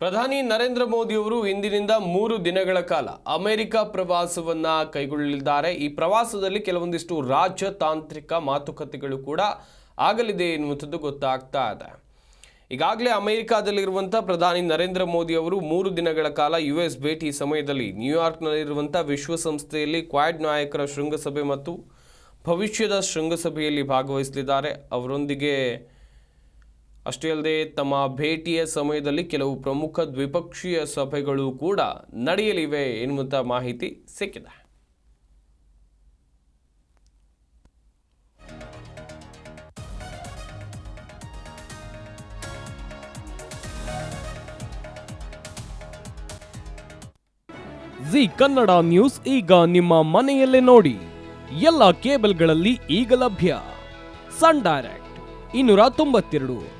ಪ್ರಧಾನಿ ನರೇಂದ್ರ ಮೋದಿಯವರು ಇಂದಿನಿಂದ ಮೂರು ದಿನಗಳ ಕಾಲ ಅಮೆರಿಕ ಪ್ರವಾಸವನ್ನ ಕೈಗೊಳ್ಳಲಿದ್ದಾರೆ. ಈ ಪ್ರವಾಸದಲ್ಲಿ ಕೆಲವೊಂದಿಷ್ಟು ರಾಜತಾಂತ್ರಿಕ ಮಾತುಕತೆಗಳು ಕೂಡ ಆಗಲಿದೆ ಎನ್ನುವಂಥದ್ದು ಗೊತ್ತಾಗ್ತಾ ಇದೆ. ಈಗಾಗಲೇ ಅಮೆರಿಕಾದಲ್ಲಿರುವಂಥ ಪ್ರಧಾನಿ ನರೇಂದ್ರ ಮೋದಿ ಅವರು ಮೂರು ದಿನಗಳ ಕಾಲ ಯು ಎಸ್ ಭೇಟಿ ಸಮಯದಲ್ಲಿ ನ್ಯೂಯಾರ್ಕ್ನಲ್ಲಿರುವಂಥ ವಿಶ್ವಸಂಸ್ಥೆಯಲ್ಲಿ ಕ್ವಾಡ್ ನಾಯಕರ ಶೃಂಗಸಭೆ ಮತ್ತು ಭವಿಷ್ಯದ ಶೃಂಗಸಭೆಯಲ್ಲಿ ಭಾಗವಹಿಸಲಿದ್ದಾರೆ. ಅವರೊಂದಿಗೆ ಅಷ್ಟೇ ಅಲ್ಲದೆ ತಮ್ಮ ಭೇಟಿಯ ಸಮಯದಲ್ಲಿ ಕೆಲವು ಪ್ರಮುಖ ದ್ವಿಪಕ್ಷೀಯ ಸಭೆಗಳು ಕೂಡ ನಡೆಯಲಿವೆ ಎನ್ನುವಂಥ ಮಾಹಿತಿ ಸಿಕ್ಕಿದೆ. ಜಿ ಕನ್ನಡ ನ್ಯೂಸ್ ಈಗ ನಿಮ್ಮ ಮನೆಯಲ್ಲೇ ನೋಡಿ. ಎಲ್ಲ ಕೇಬಲ್ಗಳಲ್ಲಿ ಈಗ ಲಭ್ಯ. ಸನ್ ಡೈರೆಕ್ಟ್ ಇನ್ನೂರ ತೊಂಬತ್ತೆರಡು.